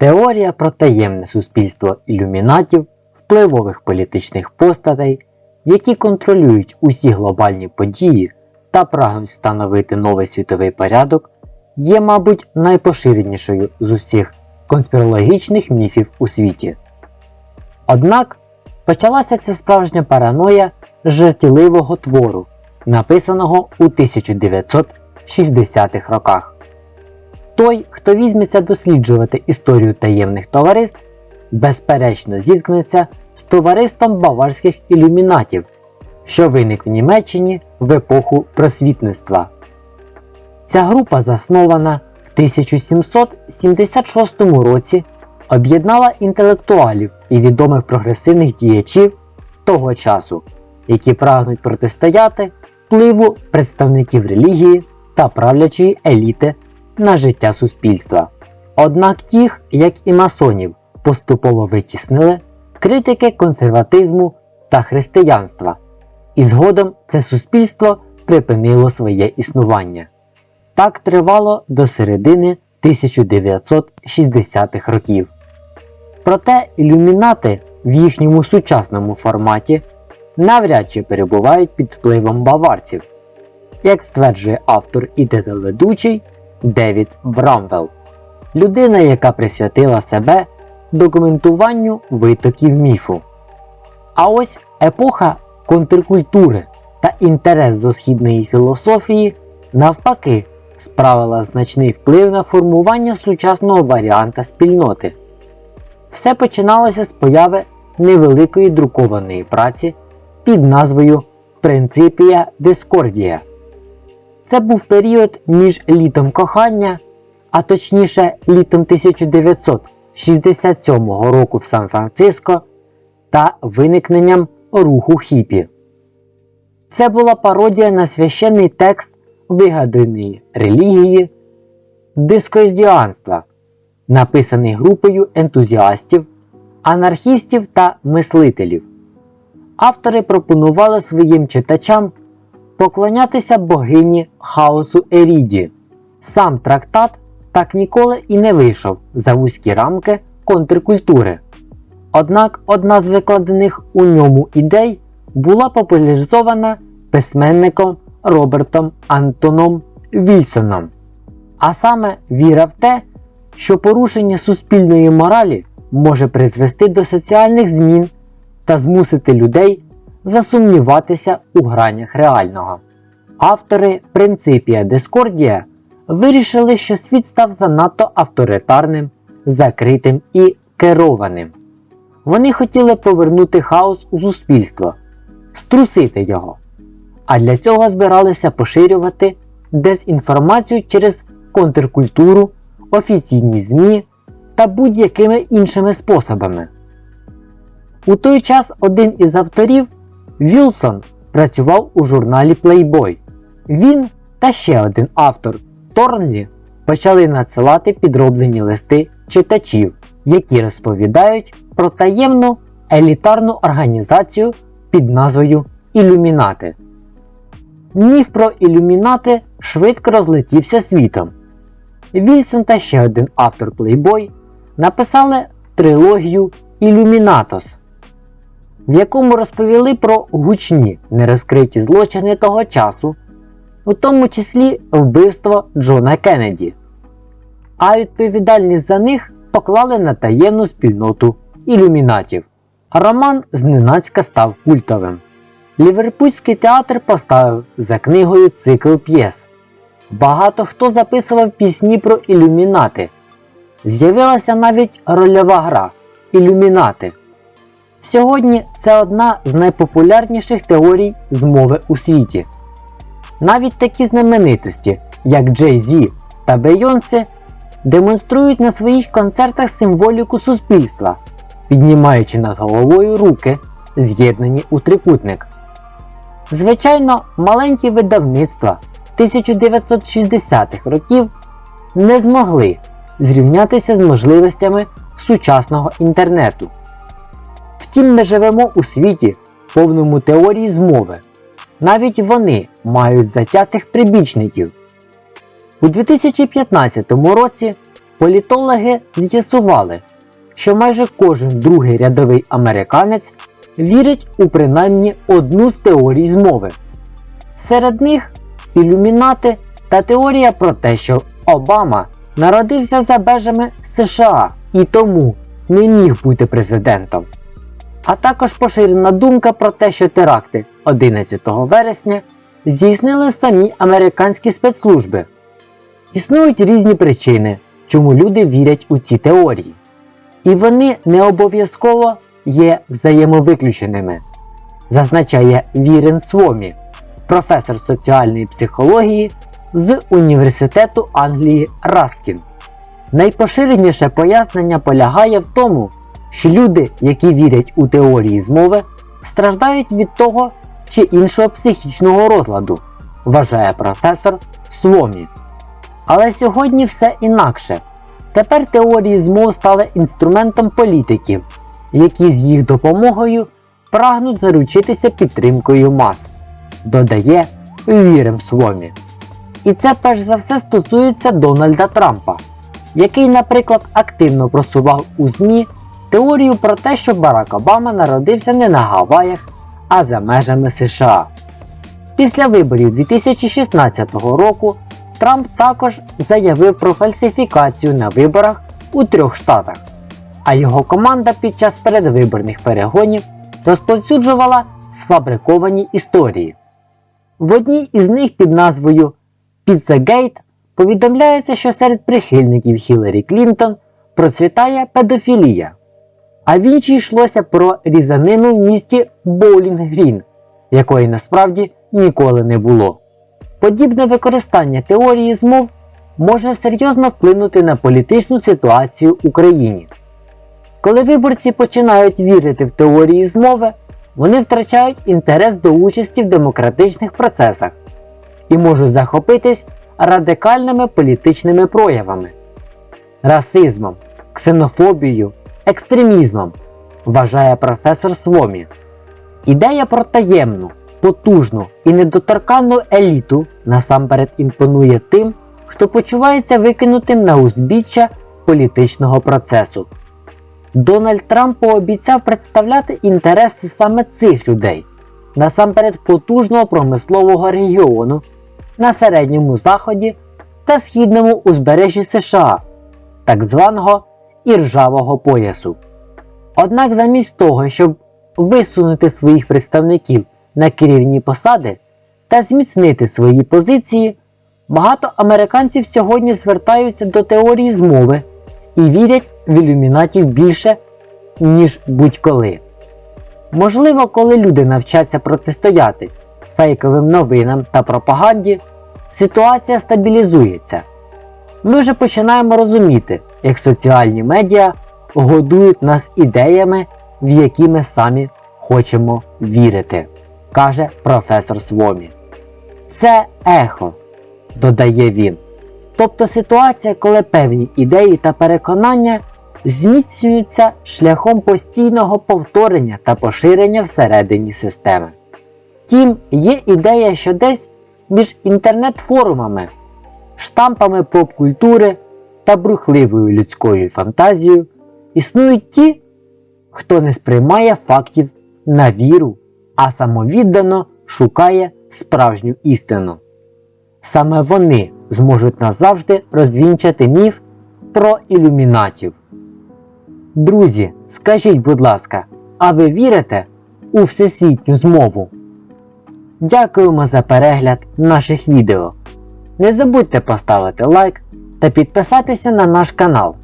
Теорія про таємне суспільство ілюмінатів, впливових політичних постатей, які контролюють усі глобальні події та прагнуть встановити новий світовий порядок, є, мабуть, найпоширенішою з усіх конспірологічних міфів у світі. Однак почалася ця справжня параноя з твору, написаного у 1960-х роках. Той, хто візьметься досліджувати історію таємних товариств, безперечно зіткнеться з товариством баварських ілюмінатів, що виник в Німеччині в епоху просвітництва. Ця група, заснована в 1776 році, об'єднала інтелектуалів і відомих прогресивних діячів того часу, які прагнуть протистояти впливу представників релігії та правлячої еліти на життя суспільства. Однак їх, як і масонів, поступово витіснили критики консерватизму та християнства, і згодом це суспільство припинило своє існування. Так тривало до середини 1960-х років. Проте ілюмінати в їхньому сучасному форматі навряд чи перебувають під впливом баварців, як стверджує автор і телеведучий Девід Брамвелл, людина, яка присвятила себе документуванню витоків міфу. А ось епоха контркультури та інтерес до східної філософії навпаки справила значний вплив на формування сучасного варіанта спільноти. Все починалося з появи невеликої друкованої праці під назвою Принципія Дискордія. Це був період між літом кохання, а точніше літом 1967 року в Сан-Франциско та виникненням руху хіпі. Це була пародія на священний текст вигаданої релігії дискордіанства, написаний групою ентузіастів, анархістів та мислителів. Автори пропонували своїм читачам поклонятися богині хаосу Еріді. Сам трактат так ніколи і не вийшов за вузькі рамки контркультури. Однак одна з викладених у ньому ідей була популяризована письменником Робертом Антоном Вільсоном, а саме віра в те, що порушення суспільної моралі може призвести до соціальних змін та змусити людей засумніватися у гранях реального. Автори Принципія Дискордія вирішили, що світ став занадто авторитарним, закритим і керованим. Вони хотіли повернути хаос у суспільство, струсити його. А для цього збиралися поширювати дезінформацію через контркультуру, офіційні ЗМІ та будь-якими іншими способами. У той час один із авторів Вілсон працював у журналі Playboy. Він та ще один автор Торнлі почали надсилати підроблені листи читачів, які розповідають про таємну елітарну організацію під назвою Ілюмінати. Міф про ілюмінати швидко розлетівся світом. Вільсон та ще один автор Playboy написали трилогію Ілюмінатос, в якому розповіли про гучні нерозкриті злочини того часу, у тому числі вбивство Джона Кеннеді. А відповідальність за них поклали на таємну спільноту ілюмінатів. Роман зненацька став культовим. Ліверпульський театр поставив за книгою цикл п'єс. Багато хто записував пісні про ілюмінати. З'явилася навіть рольова гра Ілюмінати. Сьогодні це одна з найпопулярніших теорій змови у світі. Навіть такі знаменитості, як Джей Зі та Бейонсе, демонструють на своїх концертах символіку суспільства, піднімаючи над головою руки, з'єднані у трикутник. Звичайно, маленькі видавництва 1960-х років не змогли зрівнятися з можливостями сучасного інтернету. Втім, ми живемо у світі, повному теорії змови. Навіть вони мають затятих прибічників. У 2015 році Політологи з'ясували, що майже кожен другий рядовий американець вірить у принаймні одну з теорій змови. Серед них ілюмінати та теорія про те, що Обама народився за межами США і тому не міг бути президентом. А також поширена думка про те, що теракти 11 вересня здійснили самі американські спецслужби. Існують різні причини, чому люди вірять у ці теорії. І вони не обов'язково є взаємовиключеними, зазначає Вірен Свомі, професор соціальної психології з Університету Англії Раскін. Найпоширеніше пояснення полягає в тому, що люди, які вірять у теорії змови, страждають від того чи іншого психічного розладу, вважає професор Свомі. Але сьогодні все інакше. Тепер теорії змов стали інструментом політиків, які з їх допомогою прагнуть заручитися підтримкою мас, додає Вірем Свомі. І це перш за все стосується Дональда Трампа, який, наприклад, активно просував у ЗМІ теорію про те, що Барак Обама народився не на Гаваях, а за межами США. Після виборів 2016 року Трамп також заявив про фальсифікацію на виборах у трьох штатах, а його команда під час передвиборних перегонів розповсюджувала сфабриковані історії. В одній із них під назвою Піццагейт повідомляється, що серед прихильників Хіларі Клінтон процвітає педофілія. А в іншій йшлося про різанину в місті Боулінг Грін, якої насправді ніколи не було. Подібне використання теорії змов може серйозно вплинути на політичну ситуацію в Україні. Коли виборці починають вірити в теорії змови, вони втрачають інтерес до участі в демократичних процесах і можуть захопитись радикальними політичними проявами, расизмом, ксенофобією, екстремізмом, вважає професор Свомі. Ідея про таємну, потужну і недоторканну еліту насамперед імпонує тим, хто почувається викинутим на узбіччя політичного процесу. Дональд Трамп пообіцяв представляти інтереси саме цих людей, насамперед потужного промислового регіону на середньому заході та східному узбережжі США, так званого іржавого поясу. Однак замість того, щоб висунути своїх представників на керівні посади та зміцнити свої позиції, багато американців сьогодні звертаються до теорії змови і вірять в ілюмінатів більше, ніж будь-коли. Можливо, коли люди навчаться протистояти фейковим новинам та пропаганді, ситуація стабілізується. Ми вже починаємо розуміти, як соціальні медіа годують нас ідеями, в які ми самі хочемо вірити, каже професор Свомі. Це ехо, додає він. Тобто ситуація, коли певні ідеї та переконання зміцнюються шляхом постійного повторення та поширення всередині системи. Втім, є ідея, що десь між інтернет-форумами, штампами поп-культури та брухливою людською фантазією існують ті, хто не сприймає фактів на віру, а самовіддано шукає справжню істину. Саме вони зможуть назавжди розвінчати міф про ілюмінатів. Друзі, скажіть, будь ласка, а ви вірите у всесвітню змову? Дякуємо за перегляд наших відео. Не забудьте поставити лайк та підписатися на наш канал.